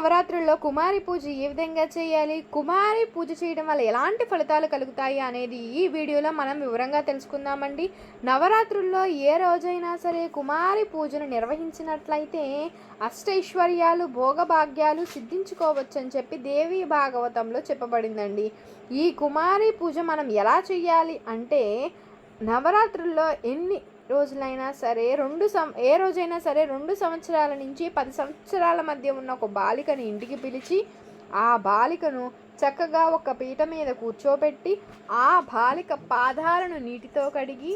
నవరాత్రుల్లో కుమారి పూజ ఏ విధంగా చేయాలి? కుమారి పూజ చేయడం వల్ల ఎలాంటి ఫలితాలు కలుగుతాయి అనేది ఈ వీడియోలో మనం వివరంగా తెలుసుకుందామండి. నవరాత్రుల్లో ఏ రోజైనా సరే కుమారి పూజను నిర్వహించినట్లయితే అష్టైశ్వర్యాలు భోగభాగ్యాలు సిద్ధించుకోవచ్చని చెప్పి దేవి భాగవతంలో చెప్పబడిందండి. ఈ కుమారి పూజ మనం ఎలా చేయాలి అంటే నవరాత్రుల్లో ఎన్ని రోజులైనా సరే రెండు సం ఏ రోజైనా సరే రెండు సంవత్సరాల నుంచి పది సంవత్సరాల మధ్య ఉన్న ఒక బాలికని ఇంటికి పిలిచి ఆ బాలికను చక్కగా ఒక పీట మీద కూర్చోబెట్టి ఆ బాలిక పాదాలను నీటితో కడిగి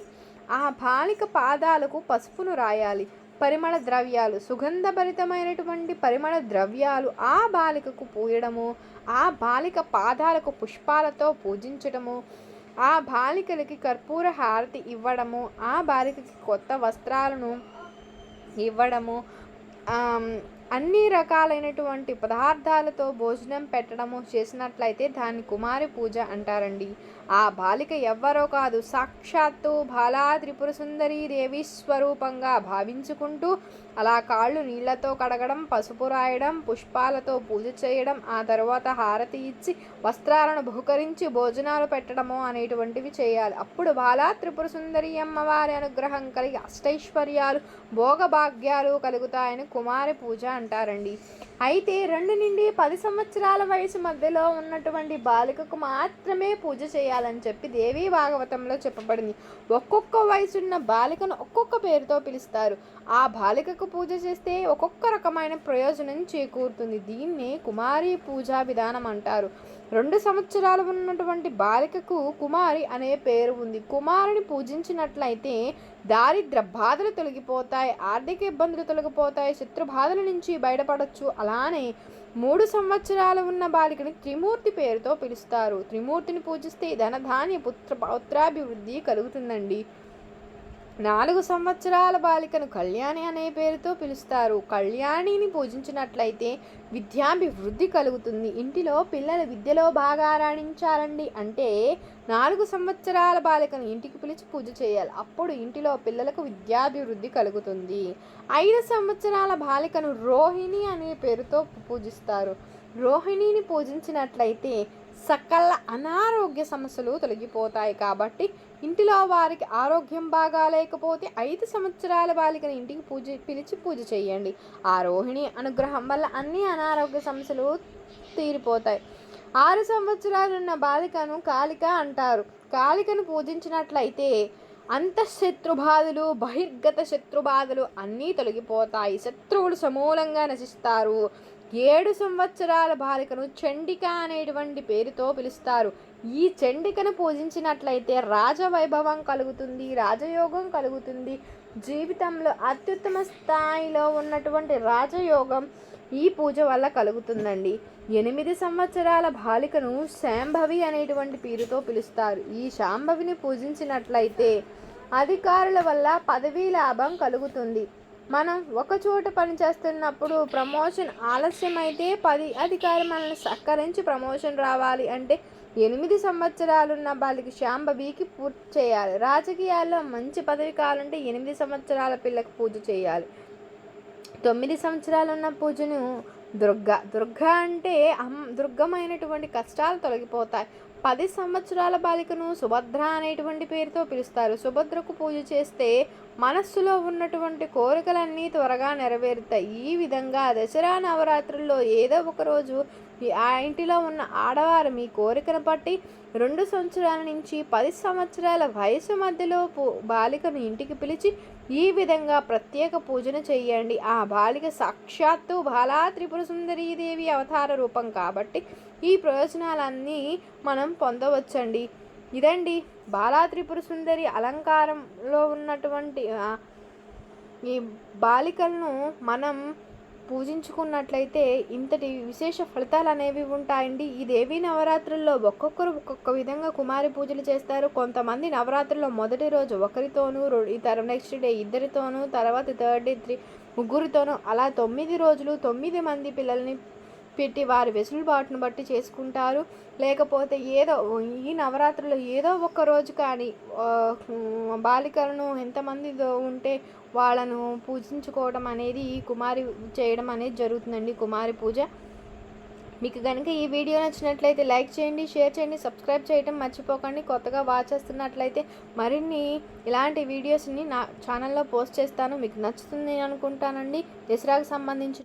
ఆ బాలిక పాదాలకు పసుపును రాయాలి. పరిమళ ద్రవ్యాలు సుగంధభరితమైనటువంటి పరిమళ ద్రవ్యాలు ఆ బాలికకు పూయడము ఆ బాలిక పాదాలకు పుష్పాలతో పూజించడము ఆ బాలికలకి కర్పూర హారతి ఇవ్వడము ఆ బాలికకి కొత్త వస్త్రాలను ఇవ్వడము అన్ని రకాలైనటువంటి పదార్థాలతో భోజనం పెట్టడము చేసినట్లయితే దాన్ని కుమారి పూజ అంటారండి. ఆ బాలిక ఎవ్వరో కాదు సాక్షాత్తు బాలా త్రిపుర సుందరి దేవి స్వరూపంగా భావించుకుంటూ అలా కాళ్ళు నీళ్ళతో కడగడం పసుపు రాయడం పుష్పాలతో పూజ చేయడం ఆ తర్వాత హారతి ఇచ్చి వస్త్రాలను బహుకరించి భోజనాలు పెట్టడము అనేటువంటివి చేయాలి. అప్పుడు బాలా త్రిపుర సుందరి అమ్మవారి అనుగ్రహం కలిగి అష్టైశ్వర్యాలు భోగభాగ్యాలు కలుగుతాయని కుమారి పూజ అంటారండి. అయితే రెండు నుండి పది సంవత్సరాల వయసు మధ్యలో ఉన్నటువంటి బాలికకు మాత్రమే పూజ చేయాలని చెప్పి దేవీ భాగవతంలో చెప్పబడింది. ఒక్కొక్క వయసున్న బాలికను ఒక్కొక్క పేరుతో పిలుస్తారు. ఆ బాలికకు పూజ చేస్తే ఒక్కొక్క రకమైన ప్రయోజనం చేకూరుతుంది. దీన్నే కుమారి పూజా విధానం అంటారు. రెండు సంవత్సరాలు ఉన్నటువంటి బాలికకు కుమారి అనే పేరు ఉంది. కుమారుని పూజించినట్లయితే దారిద్ర బాధలు తొలగిపోతాయి ఆర్థిక ఇబ్బందులు తొలగిపోతాయి శత్రు బాధల నుంచి బయటపడవచ్చు అలానే మూడు సంవత్సరాలు ఉన్న బాలికని త్రిమూర్తి పేరుతో పిలుస్తారు. త్రిమూర్తిని పూజిస్తే ధనధాన్య పుత్ర పౌత్రాభివృద్ధి కలుగుతుందండి. నాలుగు సంవత్సరాల బాలికను కళ్యాణి అనే పేరుతో పిలుస్తారు. కళ్యాణిని పూజించినట్లయితే విద్యాభివృద్ధి కలుగుతుంది. ఇంటిలో పిల్లలు విద్యలో బాగా రాణించాలండి అంటే నాలుగు సంవత్సరాల బాలికను ఇంటికి పిలిచి పూజ చేయాలి. అప్పుడు ఇంటిలో పిల్లలకు విద్యాభివృద్ధి కలుగుతుంది. ఐదు సంవత్సరాల బాలికను రోహిణి అనే పేరుతో పూజిస్తారు. రోహిణిని పూజించినట్లయితే సకల అనారోగ్య సమస్యలు తొలగిపోతాయి కాబట్టి ఇంటిలో వారికి ఆరోగ్యం బాగా లేకపోతే ఐదు సంవత్సరాల బాలికని ఇంటికి పూజ పిలిచి పూజ చేయండి. ఆ రోహిణి అనుగ్రహం వల్ల అన్ని అనారోగ్య సమస్యలు తీరిపోతాయి. ఆరు సంవత్సరాలున్న బాలికను కాళిక అంటారు. కాళికను పూజించినట్లయితే అంతఃశత్రుబాధలు బహిర్గత శత్రుబాధలు అన్నీ తొలగిపోతాయి. శత్రువులు సమూలంగా నశిస్తారు. ఏడు సంవత్సరాల బాలికను చండిక అనేటువంటి పేరుతో పిలుస్తారు. ఈ చండికను పూజించినట్లయితే రాజవైభవం కలుగుతుంది రాజయోగం కలుగుతుంది. జీవితంలో అత్యుత్తమ స్థాయిలో ఉన్నటువంటి రాజయోగం ఈ పూజ వల్ల కలుగుతుందండి. ఎనిమిది సంవత్సరాల బాలికను శాంభవి అనేటువంటి పేరుతో పిలుస్తారు. ఈ శాంభవిని పూజించినట్లయితే అధికారుల వల్ల పదవీ లాభం కలుగుతుంది. మనం ఒక చోట పనిచేస్తున్నప్పుడు ప్రమోషన్ ఆలస్యమైతే పది అధికారి మనల్ని సహకరించి ప్రమోషన్ రావాలి అంటే ఎనిమిది సంవత్సరాలున్న వాళ్ళకి శాంభవికి పూర్తి చేయాలి. రాజకీయాల్లో మంచి పదవి కావాలంటే ఎనిమిది సంవత్సరాల పిల్లకు పూజ చేయాలి. తొమ్మిది సంవత్సరాలు ఉన్న పూజను దుర్గ. దుర్గ అంటే అమ్ దుర్గమైనటువంటి కష్టాలు తొలగిపోతాయి. పది సంవత్సరాల బాలికను సుభద్ర అనేటువంటి పేరుతో పిలుస్తారు. సుభద్రకు పూజ చేస్తే మనస్సులో ఉన్నటువంటి కోరికలన్నీ త్వరగా నెరవేరుతాయి. ఈ విధంగా దసరా నవరాత్రుల్లో ఏదో ఒక రోజు ఆ ఇంటిలో ఉన్న ఆడవారు మీ కోరికను బట్టి రెండు సంవత్సరాల నుంచి పది సంవత్సరాల వయసు మధ్యలో బాలికను ఇంటికి పిలిచి ఈ విధంగా ప్రత్యేక పూజను చేయండి. ఆ బాలిక సాక్షాత్తు బాలా త్రిపుర సుందరీదేవి అవతార రూపం కాబట్టి ఈ ప్రయోజనాలన్నీ మనం పొందవచ్చండి. ఇదండి బాలా త్రిపుర సుందరి అలంకారంలో ఉన్నటువంటి ఈ బాలికలను మనం పూజించుకున్నట్లయితే ఇంతటి విశేష ఫలితాలు అనేవి ఉంటాయండి. ఈ దేవీ నవరాత్రుల్లో ఒక్కొక్కరు ఒక్కొక్క విధంగా కుమారి పూజలు చేస్తారు. కొంతమంది నవరాత్రుల్లో మొదటి రోజు ఒకరితోనూ ఈ తర నెక్స్ట్ డే ఇద్దరితోనూ తర్వాత థర్డ్ డే త్రీ ముగ్గురితోనూ అలా తొమ్మిది రోజులు తొమ్మిది మంది పిల్లల్ని పెట్టి వారి వెసులుబాటును బట్టి చేసుకుంటారు. లేకపోతే ఏదో ఈ నవరాత్రులు ఏదో ఒక రోజు కానీ బాలికలను ఎంతమంది ఉంటే వాళ్ళను పూజించుకోవడం అనేది ఈ కుమారి చేయడం అనేది జరుగుతుందండి కుమారి పూజ. మీకు కనుక ఈ వీడియో నచ్చినట్లయితే లైక్ చేయండి షేర్ చేయండి సబ్స్క్రైబ్ చేయడం మర్చిపోకండి. కొత్తగా వాచ్ చేస్తున్నట్లయితే మరిన్ని ఇలాంటి వీడియోస్ని నా ఛానల్లో పోస్ట్ చేస్తాను. మీకు నచ్చుతుంది అనుకుంటానండి. దసరాకు సంబంధించి